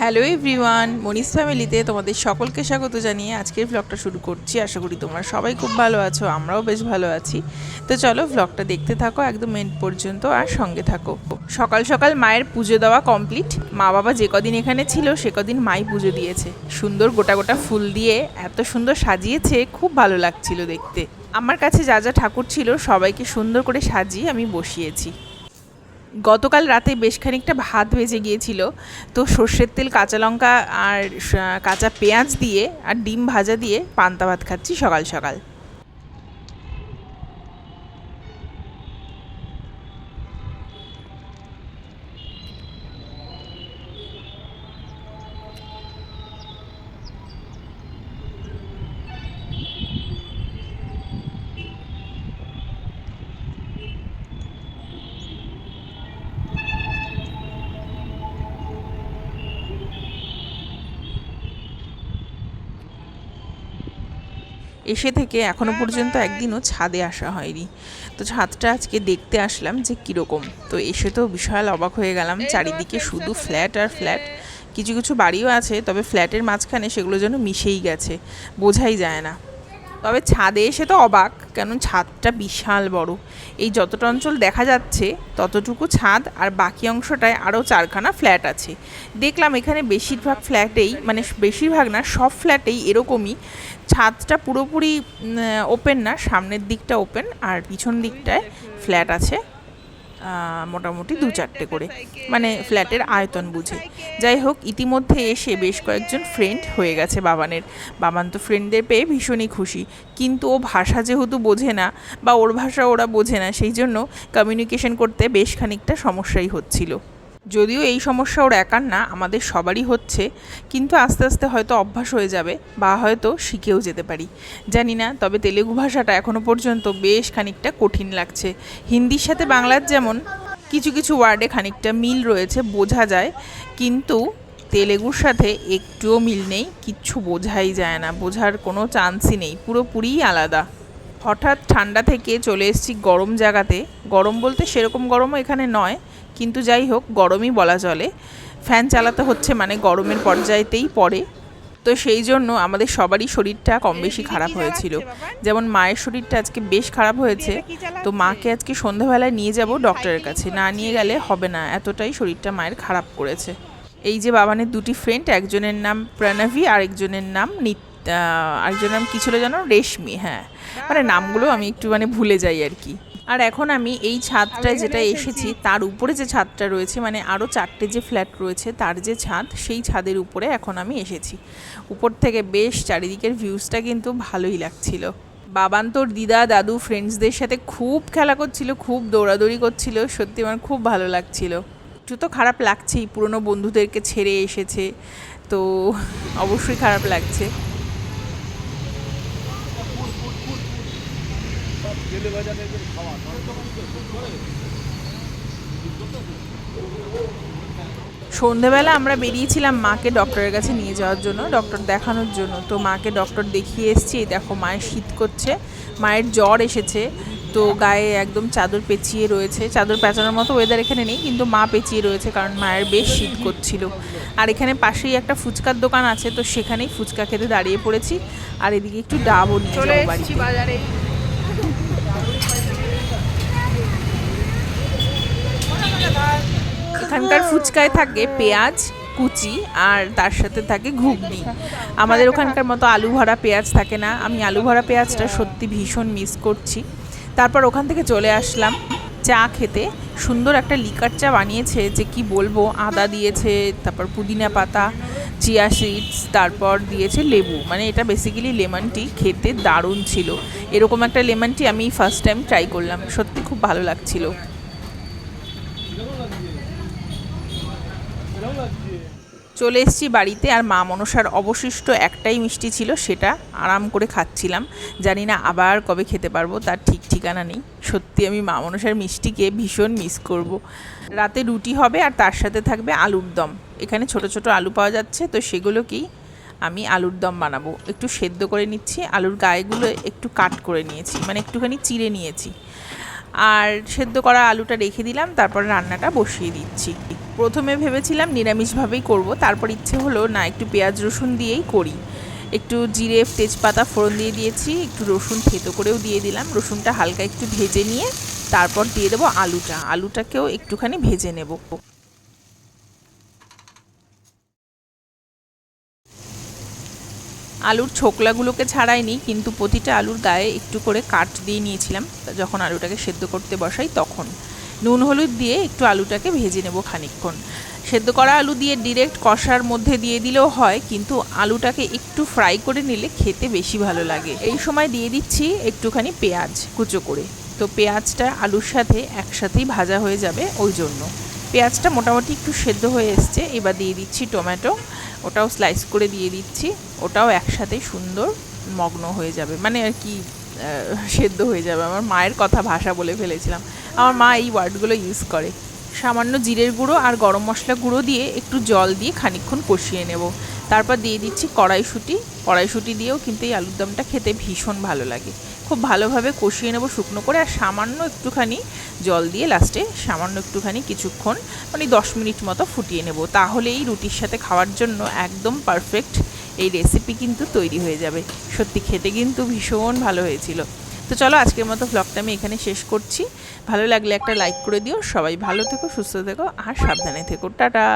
Hello everyone Moni's ফ্যামিলিতে তোমাদের সকলকে স্বাগত জানিয়ে আজকের ভ্লগটা শুরু করছি। আশা করি তোমরা সবাই খুব ভালো আছো, আমরাও বেশ ভালো আছি। তো চলো ভ্লগটা দেখতে থাকো, একদম এন্ড পর্যন্ত আর সঙ্গে থাকো। সকাল সকাল মায়ের পুজো দেওয়া কমপ্লিট মা বাবা যে কদিন এখানে ছিল, সে কদিন মাই পুজো দিয়েছে। সুন্দর গোটা গোটা ফুল দিয়ে এত সুন্দর সাজিয়েছে, খুব ভালো লাগছিল দেখতে। আমার কাছে যা যা ঠাকুর ছিল, সবাইকে সুন্দর করে সাজিয়ে আমি বসিয়েছি। গতকাল রাতে বেশ খানিকটা ভাত ভেজে গিয়েছিল। তো সর্ষের তেল, কাঁচা লঙ্কা আর কাঁচা পেঁয়াজ দিয়ে আর ডিম ভাজা দিয়ে পান্তা ভাত খাচ্ছি সকাল সকাল। এসে থেকে এখনও পর্যন্ত একদিনও ছাদে আসা হয়নি। তো ছাদটা আজকে দেখতে আসলাম যে কীরকম। তো এসে তো বিশাল অবাক হয়ে গেলাম, চারিদিকে শুধু ফ্ল্যাট আর ফ্ল্যাট। কিছু কিছু বাড়িও আছে, তবে ফ্ল্যাটের মাঝখানে সেগুলো যেন মিশেই গেছে, বোঝাই যায় না। তবে ছাদে এসে তো অবাক, কেন ছাদটা বিশাল বড়। এই যতটা অঞ্চল দেখা যাচ্ছে, ততটুকু ছাদ আর বাকি অংশটায় আরও চারখানা ফ্ল্যাট আছে। দেখলাম এখানে বেশিরভাগ ফ্ল্যাটেই মানে বেশিরভাগ না, সব ফ্ল্যাটেই এরকমই ছাদটা পুরোপুরি ওপেন না, সামনের দিকটা ওপেন আর পিছন দিকটায় ফ্ল্যাট আছে। মোটামুটি দু চারটে করে মানে ফ্ল্যাটের আয়তন বুঝে। যাই হোক, ইতিমধ্যে এসে বেশ কয়েকজন ফ্রেন্ড হয়ে গেছে বাবানের। বাবান তো ফ্রেন্ডদের পেয়ে ভীষণই খুশি। কিন্তু ও ভাষা যেহেতু বোঝে না, বা ওর ভাষা ওরা বোঝে না, সেই জন্য কমিউনিকেশন করতে বেশ খানিকটা সমস্যাই হচ্ছিল। যদিও এই সমস্যা ওর একার না, আমাদের সবারই হচ্ছে, কিন্তু আস্তে আস্তে হয়তো অভ্যাস হয়ে যাবে বা হয়তো শিখেও যেতে পারি। জানি না, তবে তেলেগু ভাষাটা এখনও পর্যন্ত বেশ খানিকটা কঠিন লাগছে। হিন্দির সাথে বাংলার যেমন কিছু কিছু ওয়ার্ডে খানিকটা মিল রয়েছে, বোঝা যায়, কিন্তু তেলেগুর সাথে একটুও মিল নেই, কিচ্ছু বোঝাই যায় না, বোঝার কোনো চান্সই নেই পুরোপুরিই আলাদা। হঠাৎ ঠান্ডা থেকে চলে এসেছি গরম জায়গাতে, গরম বলতে সেরকম গরমও এখানে নয় কিন্তু যাই হোক গরমই বলা চলে। ফ্যান চালাতে হচ্ছে মানে গরমের পর্যায়েতেই পড়ে। তো সেই জন্য আমাদের সবারই শরীরটা কম বেশি খারাপ হয়েছিল। যেমন মায়ের শরীরটা আজকে বেশ খারাপ হয়েছে। তো মাকে আজকে সন্ধ্যাবেলায় নিয়ে যাব ডক্টরের কাছে। না নিয়ে গেলে হবে না এতটাই শরীরটা মায়ের খারাপ করেছে। এই যে বাবানের দুটি ফ্রেন্ড একজনের নাম প্রণবী আরেকজনের নাম নিত আহ, আরেকজনের নাম কি ছিল যেন? রেশমি হ্যাঁ। মানে নামগুলো আমি একটু মানে ভুলে যাই আর কি। আর এখন আমি এই ছাদটায় যেটা এসেছি। তার উপরে যে ছাদটা রয়েছে মানে আরও চারটে যে ফ্ল্যাট রয়েছে তার যে ছাদ সেই ছাদের উপরে এখন আমি এসেছি। উপর থেকে বেশ চারিদিকের ভিউজটা কিন্তু ভালোই লাগছিল। বাবান তোর দিদা দাদু ফ্রেন্ডসদের সাথে খুব খেলা করছিল খুব দৌড়াদৌড়ি করছিল সত্যি আমার খুব ভালো লাগছিল। একটু তো খারাপ লাগছেই পুরনো বন্ধুদেরকে ছেড়ে এসেছে তো অবশ্যই খারাপ লাগছে। সন্ধেবেলা আমরা বেরিয়েছিলাম মাকে ডক্টরের কাছে নিয়ে যাওয়ার জন্য ডক্টর দেখানোর জন্য। তো মাকে ডক্টর দেখিয়ে এসেছি দেখো মায়ের শীত করছে মায়ের জ্বর এসেছে। তো গায়ে একদম চাদর পেঁচিয়ে রয়েছে। চাদর পেঁচানোর মতো ওয়েদার এখানে নেই কিন্তু মা পেঁচিয়ে রয়েছে কারণ মায়ের বেশ শীত করছিল। আর এখানে পাশেই একটা ফুচকার দোকান আছে তো সেখানেই ফুচকা খেতে দাঁড়িয়ে পড়েছি। আর এদিকে একটু ডাবও নিয়ে বাজারে। এখানকার ফুচকায় থাকে পেঁয়াজ, কুচি, আর তার সাথে থাকে ঘুগনি। আমাদের ওখানকার মতো আলু ভরা পেঁয়াজ থাকে না। আমি আলু ভরা পেঁয়াজটা সত্যি ভীষণ মিস করছি। তারপর ওখান থেকে চলে আসলাম চা খেতে। সুন্দর একটা লিকার চা বানিয়েছে যে কি বলব, আদা দিয়েছে, তারপর পুদিনা পাতা, চিয়া সিডস, তারপর দিয়েছে লেবু। মানে এটা বেসিক্যালি লেমন টি খেতে দারুণ ছিল। এরকম একটা লেমন টি আমি ফার্স্ট টাইম ট্রাই করলাম। সত্যি খুব ভালো লাগছিল। চলে এসেছি বাড়িতে আর মা মনসার অবশিষ্ট একটাই মিষ্টি ছিল সেটা আরাম করে খাচ্ছিলাম। জানি না আবার কবে খেতে পারব, তার ঠিক ঠিকানা নেই। সত্যি আমি মা মনসার মিষ্টিকে ভীষণ মিস করব। রাতে রুটি হবে আর তার সাথে থাকবে আলুর দম। এখানে ছোট ছোট আলু পাওয়া যাচ্ছে, তো সেগুলোকেই আমি আলুর দম বানাবো। একটু সেদ্ধ করে নিচ্ছি, আলুর গায়েগুলো একটু কাট করে নিয়েছি মানে একটুখানি চিড়ে নিয়েছি। আর সেদ্ধ করা আলুটা রেখে দিলাম, তারপর রান্নাটা বসিয়ে দিচ্ছি। প্রথমে ভেবেছিলাম নিরামিষভাবেই করব, তারপর ইচ্ছে হলো না, একটু পেঁয়াজ রসুন দিয়েই করি। একটু জিরে, তেজপাতা, ফোড়ন দিয়ে দিয়েছি, একটু রসুন থেতো করেও দিয়ে দিলাম, রসুনটা হালকা একটু ভেজে নিয়ে তারপর দিয়ে দেবো আলুটা। আলুটাকেও একটুখানি ভেজে নেব। আলুর ছোকলাগুলোকে ছাড়াইনি, কিন্তু প্রতিটা আলুর গায়ে একটু করে কাট দিয়ে নিয়েছিলাম। যখন আলুটাকে সেদ্ধ করতে বসাই তখন। নুন হলুদ দিয়ে একটু আলুটাকে ভেজে নেব খানিকক্ষণ। সেদ্ধ করা আলু দিয়ে ডিরেক্ট কষার মধ্যে দিয়ে দিলেও হয়, কিন্তু আলুটাকে একটু ফ্রাই করে নিলে খেতে বেশি ভালো লাগে। এই সময় দিয়ে দিচ্ছি একটুখানি পেঁয়াজ কুচো করে। তো পেঁয়াজটা আলুর সাথে একসাথেই ভাজা হয়ে যাবে ওই জন্য। পেঁয়াজটা মোটামুটি একটু সেদ্ধ হয়ে এসছে, এবার দিয়ে দিচ্ছি টমেটো। ওটাও স্লাইস করে দিয়ে দিচ্ছি। ওটাও একসাথে সুন্দর মগ্ন হয়ে যাবে। মানে আর কি সেদ্ধ হয়ে যাবে। আমার মায়ের কথা ভাষা বলে ফেলেছিলাম। আমার মা এই ওয়ার্ডগুলো ইউজ করে। সামান্য জিরের গুঁড়ো আর গরম মশলা গুঁড়ো দিয়ে একটু জল দিয়ে খানিক্ষণ কষিয়ে নেব। তারপর দিয়ে দিচ্ছি কড়াইশুঁটি। কড়াইশুঁটি দিয়েও কিন্তু এই আলুর দমটা খেতে ভীষণ ভালো লাগে। খুব ভালোভাবে কষিয়ে নেব শুকনো করে আর সামান্য একটুখানি জল দিয়ে লাস্টে সামান্য একটুখানি কিছুক্ষণ মানে দশ মিনিট মতো ফুটিয়ে নেব। তাহলে এই রুটির সাথে খাওয়ার জন্য একদম পারফেক্ট এই রেসিপি কিন্তু তৈরি হয়ে যাবে। সত্যি খেতে কিন্তু ভীষণ ভালো হয়েছিল। তো চলো আজকের মতো ব্লগটা আমি এখানে শেষ করছি। ভালো লাগলে একটা লাইক করে দিও। সবাই ভালো থেকো, সুস্থ থেকো আর সাবধানে থেকো। টাটা!